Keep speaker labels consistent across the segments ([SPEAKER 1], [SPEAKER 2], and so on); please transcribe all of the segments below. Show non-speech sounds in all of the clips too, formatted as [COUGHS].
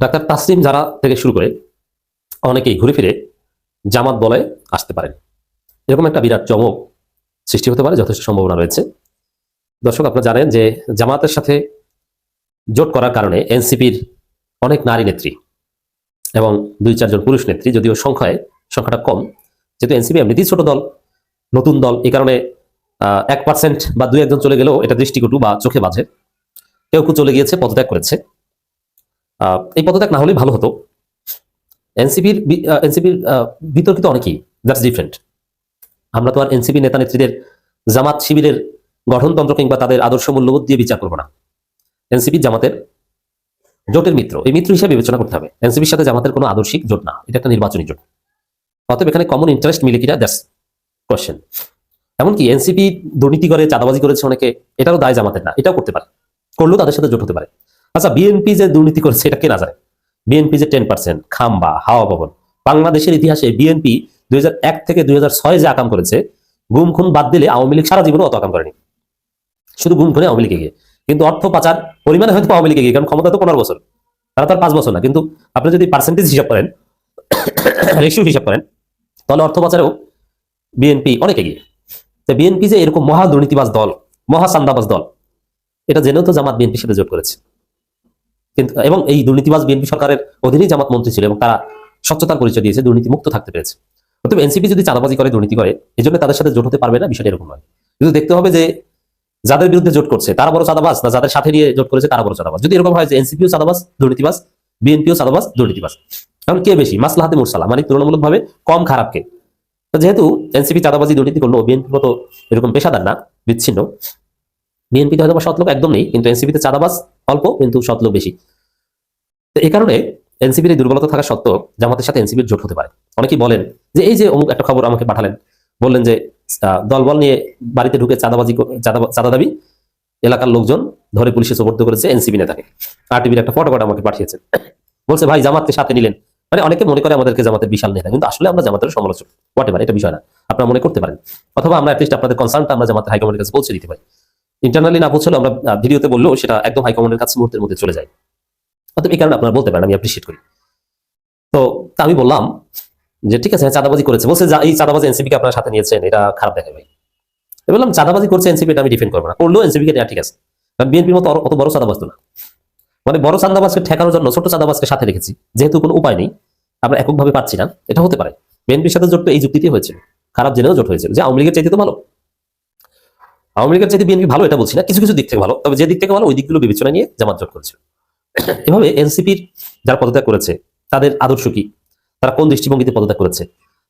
[SPEAKER 1] Doctor Taslim যারা থেকে শুরু করে অনেকেই ঘুরে ফিরে জামাত বলে আসতে পারেন। এরকম একটা বিরাট চমক সৃষ্টি হতে পারে, যথেষ্ট সম্ভাবনা রয়েছে। দর্শক, আপনারা জানেন যে জামাতের সাথে জোট করার কারণে এনসিপির অনেক নারী নেত্রী এবং দুই চারজন পুরুষ নেত্রী, যদিও সংখ্যায়, সংখ্যাটা কম, যেহেতু এনসিপি এমনিতেই ছোট দল, নতুন দল এই কারণে এক পার্সেন্ট বা দুই একজন চলে গেলেও এটা দৃষ্টিকটু বা চোখে বাঁধে। কেউ কেউ চলে গিয়েছে, পদত্যাগ করেছে। এই পদত্যাগ না হলেই ভালো হতো। এনসিপির এনসিপির বিতর্কিত অনেকেই। দ্যাটস ডিফারেন্ট আমরা তো আর এনসিপি নেতা নেত্রীদের জামাত শিবিরের গঠনতন্ত্র কিংবা তাদের আদর্শ মূল্যবোধ দিয়ে বিচার করব না। এনসিপি জামাতের জোটের মিত্র। এই মিত্র হিসেবে বিবেচনা করতে হবে। এনসিপির সাথে জামাতের কোনো আদর্শিক জোট না। এটা একটা নির্বাচনী জোট। অতএব এখানে কমন ইন্টারেস্ট মিলে কিনা দ্যাটস কোয়েশ্চেন এমনকি এনসিপি দুর্নীতি করে, চাঁদাবাজি করেছে অনেকে, এটারও দায় জামাতের না। এটাও করতে পারে। করলেও তাদের সাথে জোট হতে পারে। আচ্ছা বিএনপি যে দুর্নীতি করেছে এটা কে না জানে বিএনপি যে টেন পার্সেন্ট খাম্বা, হাওয়া ভবন। বাংলাদেশের ইতিহাসে বিএনপি দুই হাজার এক থেকে দুই যে আকাম করেছে, গুম খুন বাদ দিলে আওয়ামী লীগ সারা জীবনে অত আকাম করেনি। শুধু গুম খুনে আওয়ামী লীগে গিয়ে। কিন্তু অর্থ পাচার পরিমাণে হয়তো আওয়ামী লীগে গিয়ে, কারণ ক্ষমতা তো পনেরো বছর। তারা তার পাঁচ বছর না। কিন্তু আপনি যদি পার্সেন্টেজ হিসাব করেন [COUGHS] রেশিও হিসাব করেন, তাহলে অর্থ পাচারেও বিএনপি অনেক এগিয়ে তো বিএনপি যে এরকম মহা দুর্নীতিবাজ দল, মহা সান্দাবাজ দল, এটা জেনেও তো জামাত বিএনপির সাথে জোট করেছে। কিন্তু, এবং এই দুর্নীতিবাজ বিএনপি সরকারের অধীনেই জামাত মন্ত্রী ছিল এবং তারা স্বচ্ছতার পরিচয় দিয়েছে, দুর্নীতি মুক্ত থাকতে পেরেছে। অতএব এনসিপি যদি চাঁদাবাজি করে, দুর্নীতি করে এই জন্য তাদের সাথে জোট হতে পারবে না, বিষয়টা এরকম নয়। কিন্তু দেখতে হবে যে যাদের বিরুদ্ধে জোট করছে, তারা বড় চাঁদাবাজ না যাদের সাথে নিয়ে জোট করেছে, তারা বড় চাঁদাবাজ। যদি এরকম হয় যে এনসিপিও চাঁদাবাজ, দুর্নীতিবাজ, বিএনপিও চাঁদাবাজ, দুর্নীতিবাজ। কারণ কে বেশি? মাসলাহাতে মুরসালা। মানে তুলনামূলকভাবে কম খারাপ কে যেহেতু এনসিপি চাঁদাবাজি, দুর্নীতি করল, বিএনপির মতো এরকম পেশাদার না, বিচ্ছিন্ন, বিএনপিতে হয়তো সৎ লোক একদম নেই, কিন্তু এনসিপিতে চাঁদাবাজ অল্প কিন্তু সৎ লোক বেশি। তো এই কারণে এনসিপির এই দুর্বলতা থাকা সত্ত্বেও জামাতের সাথে এনসিপির জোট হতে পারে। অনেকেই বলেন যে এই যে অমুক একটা খবর আমাকে পাঠালেন, বললেন যে দলবল নিয়ে বাড়িতে ঢুকে চাঁদাবাজি চাঁদা- দাবি, এলাকার লোকজন ধরে পুলিশে সোপর্দ করেছে এনসিপি নেতাকে। আর টিভির একটা ফটো আমাকে পাঠিয়েছেন বলছে, ভাই, জামাতকে সাথে নিলেন। মানে অনেকে মনে করে আমাদেরকে জামাতের বিশাল নেতা, কিন্তু আসলে আমরা জামাতের সমালোচক। হোয়াট এটা বিষয় না। আপনারা মনে করতে পারেন। অথবা আমরা অ্যাটলিস্ট আপনাদের কনসার্নটা আমরা জামাতের হাইকমান্ডের কাছে পৌঁছে দিতে পারি। ইন্টারনালি না পৌঁছলেও আমরা ভিডিওতে বললেও সেটা একদম হাইকমান্ডের কাছে মুহূর্তের মধ্যে চলে যায়। অতএব এই কারণে আপনারা বলতে পারেন আমি অ্যাপ্রিসিয়েট করি। তো আমি বললাম যে ঠিক আছে হ্যাঁ, চাঁদাবাজি করেছে। বলছে এই চাঁদাবাজি এনসিপি কে আপনার সাথে নিয়েছেন এটা খারাপ দেখে ভাই। বললাম চাঁদাবাজি করছে এনসিপি আমি ডিফেন্ড করব না। করলেও এনসিপি কে নেওয়া ঠিক আছে। কারণ বিএনপির মতো অত বড় চাঁদাবাজ না। মানে বড় চাঁদাবাজকে ঠেকানোর জন্য ছোট চাঁদাবাজকে সাথে রেখেছি। যেহেতু কোনো উপায় নেই আমরা এককভাবে পাচ্ছি না। এটা হতে পারে। বিএনপির সাথে জোট এই যুক্তিতে হয়েছিল। খারাপ জেনেও জোট হয়েছিল। যে আওয়ামী লীগের চাইতে তো ভালো। আওয়ামী লীগের চাইতে বিএনপি ভালো এটা বলছি না, কিছু কিছু দিক থেকে ভালো, তবে যে দিক থেকে ভালো ওই দিকগুলো বিবেচনা নিয়ে জামাত জোট করেছিল। এভাবে এনসিপির যারা পদত্যাগ করেছে, তাদের আদর্শ কি? তারা কোন দৃষ্টিভঙ্গিতে পদত্যাগ করেছে?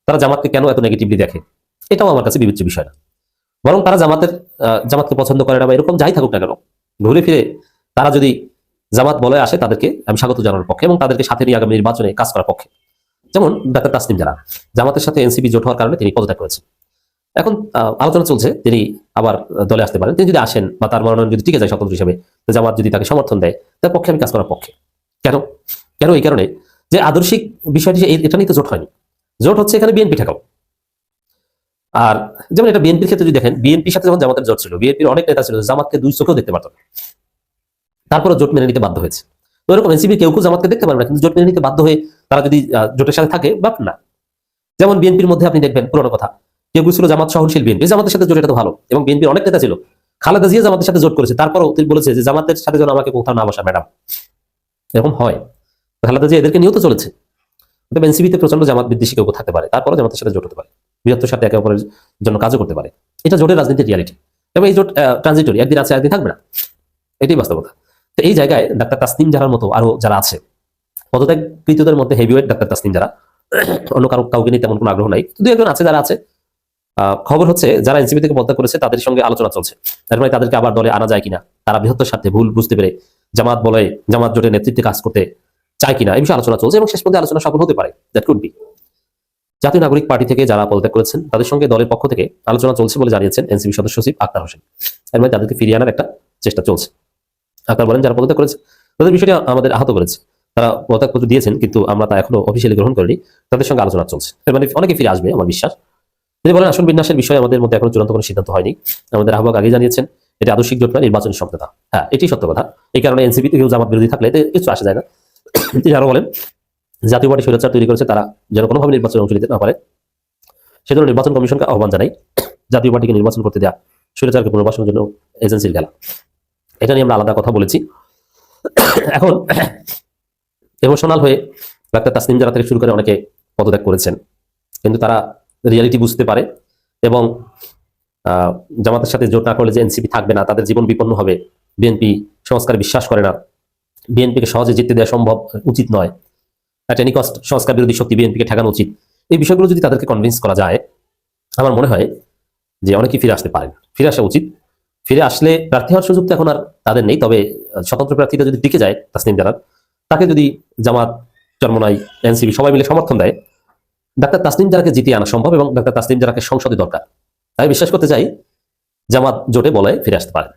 [SPEAKER 1] তারা জামাতকে কেন এত নেগেটিভলি দেখে? এটাও আমার কাছে বিবেচ্য বিষয় না। বরং তারা জামাতের জামাতকে পছন্দ করে না বা এরকম যাই থাকুক না কেন, ঘুরে ফিরে তারা যদি জামাত বলে আসে, তাদেরকে আমি স্বাগত জানানোর পক্ষে এবং তাদেরকে সাথে নিয়ে আগামী নির্বাচনে কাজ করার পক্ষে। যেমন ডাক্তার তাসনিম যারা জামাতের সাথে এনসিপি জোট হওয়ার কারণে তিনি পদত্যাগ করেছেন। এখন আলোচনা চলছে তিনি আবার দলে আসতে পারেন তিনি যদি আসেন বা তার মনোনয়ন যদি টিকে যায় স্বতন্ত্র হিসেবে জামাত যদি তাকে সমর্থন দেয়, তার পক্ষে আমি কাজ করার পক্ষে। কেন? কেন এই কারণে? যে আদর্শিক বিষয়টি এটা নিয়ে তো জোট হয়নি। জোট হচ্ছে এখানে বিএনপি ঠেকাও। আর যেমন এটা বিএনপির ক্ষেত্রে যদি দেখেন, বিএনপির সাথে যখন জামাতের জোট ছিল, বিএনপির অনেক নেতা ছিল, জামাতকে দুই চোখেও দেখতে পারত তারপরে জোট মেনে নিতে বাধ্য হয়েছে। তো এরকম এনসিপি কেউ কেউ জামাতকে দেখতে পারবে না, কিন্তু জোট মেনে নিতে বাধ্য হয়ে তারা যদি জোটের সাথে থাকে বা না। যেমন বিএনপির মধ্যে আপনি দেখবেন, পুরোনো কথা কেউ কেউ ছিল জামাত সহনশীল বিএনপি। জামাতের সাথে জোট এটা ভালো। এবং বিএনপির অনেক নেতা ছিল। খালেদা জিয়া জামাতের সাথে জোট করেছে। তারপরও তিনি বলেছে যে জামাতের সাথে যেন আমাকে কোথাও না বসা, ম্যাডাম। এরকম হয়। খালেদা জিয়া এদেরকে নিয়েও তো চলেছে। তবে এনসিবিতে প্রচণ্ড জামাত বিদ্বেষী কেউ থাকতে পারে। তারপরে জামাতের সাথে জোট হতে পারে। বৃহত্তর সাথে একে অপরের জন্য কাজও করতে পারে। এটা জোটের রাজনীতির রিয়ালিটি এবং এই জোট ট্রানজিটরি একদিন আছে, একদিন থাকবে না। এটাই বাস্তবতা। তো এই জায়গায় ডাক্তার তাসনিম যারার মতো আরও যারা আছে, পদত্যাগকৃতদের মধ্যে হেভিওয়েট ডাক্তার তাসনিম যারা অন্য কারও, কাউকে নিয়ে তেমন কোনো আগ্রহ নাই। দু একজন আছে যারা আছে। খবর হচ্ছে যারা এনসিপি থেকে পদত্যাগ করেছে, তাদের সঙ্গে আলোচনা চলছে। তার মানে তাদেরকে আবার দলে আনা যায় কিনা? তারা বৃহত্তর স্বার্থে ভুল বুঝতে পেরে জামাত বলে, জামাত জোটের নেতৃত্বে কাজ করতে চায় কিনা? এই বিষয়ে আলোচনা চলছে এবং শেষ পর্যন্ত আলোচনা সফল হতে পারে। দ্যাট কুড বি জাতীয় নাগরিক পার্টি থেকে যারা পদত্যাগ করেছেন, তাদের সঙ্গে দলের পক্ষ থেকে আলোচনা চলছে বলে জানিয়েছেন এনসিপি সদস্য সচিব আক্তার হোসেন। এর মানে তাদেরকে ফিরিয়ে আনার একটা চেষ্টা চলছে। আক্তার বলেন, যারা পদত্যাগ করেছে, তাদের বিষয়টি আমাদের আহত করেছে। তারা পদত্যাগপত্র দিয়েছেন, কিন্তু আমরা তা এখনও অফিসিয়ালি গ্রহণ করিনি। তাদের সঙ্গে আলোচনা চলছে। মানে অনেকে ফিরে আসবে, আমার বিশ্বাস। তিনি বলেন আসন বিন্যাসের বিষয়ে আমাদের মধ্যে এখনও চূড়ান্ত কোনো সিদ্ধান্ত হয়নি, আমাদের আহ্বায়ক আগে জানিয়েছেন, এটা আদর্শিক জোট না নির্বাচনী সম্পদা হ্যাঁ এটি সত্য কথা। এই কারণে এনসিপি কেউ জামাত বিরোধী থাকলে এতে কিছু আসা যায় না। তিনি আরও বলেন, জাতীয় পার্টি স্বৈরাচার তৈরি করেছে তারা যেন কোনোভাবে নির্বাচনে অংশ নিতে না পারে। সেজন্য নির্বাচন কমিশনকে আহ্বান জানাই, জাতীয় পার্টিকে নির্বাচন করতে দেওয়া স্বৈরাচারকে পুনর্বাসনের জন্য এজেন্সির খেলা এটা নিয়ে আমরা আলাদা কথা বলেছি। এখন [CLEARS THROAT] ইমোশনাল হয়ে ডাক্তার তাসনিম জারা থেকে শুরু করে অনেকে পদত্যাগ করেছেন। কিন্তু তারা রিয়ালিটি বুঝতে পারে এবং জামাতের সাথে জোট না করলে যে এনসিপি থাকবে না, তাদের জীবন বিপন্ন হবে, বিএনপি সংস্কারে বিশ্বাস করে না। বিএনপিকে সহজে জিততে দেওয়া সম্ভব উচিত নয়। একটা নিকস্ট সংস্কার বিরোধী শক্তি বিএনপিকে ঠেকানো উচিত। এই বিষয়গুলো যদি তাদেরকে কনভিন্স করা যায়, আমার মনে হয় যে অনেকেই ফিরে আসতে পারেন ফিরে আসা উচিত। ফিরে আসলে প্রার্থী হওয়ার সুযোগ তো এখন আর তাদের নেই, তবে স্বতন্ত্র প্রার্থীরা যদি টিকে যায়, তাসনিম জানার তাকে যদি জামাত, চরমনাই এনসিবি সবাই মিলে সমর্থন দেয় ডাক্তার তাসনিম জারাকে জিতিয়ে আনা সম্ভব এবং ডাক্তার তাসলিম জারাকে সংসদে দরকার। তাই বিশ্বাস করতে চাই জামাত জোটে বলে ফিরে আসতে পারে।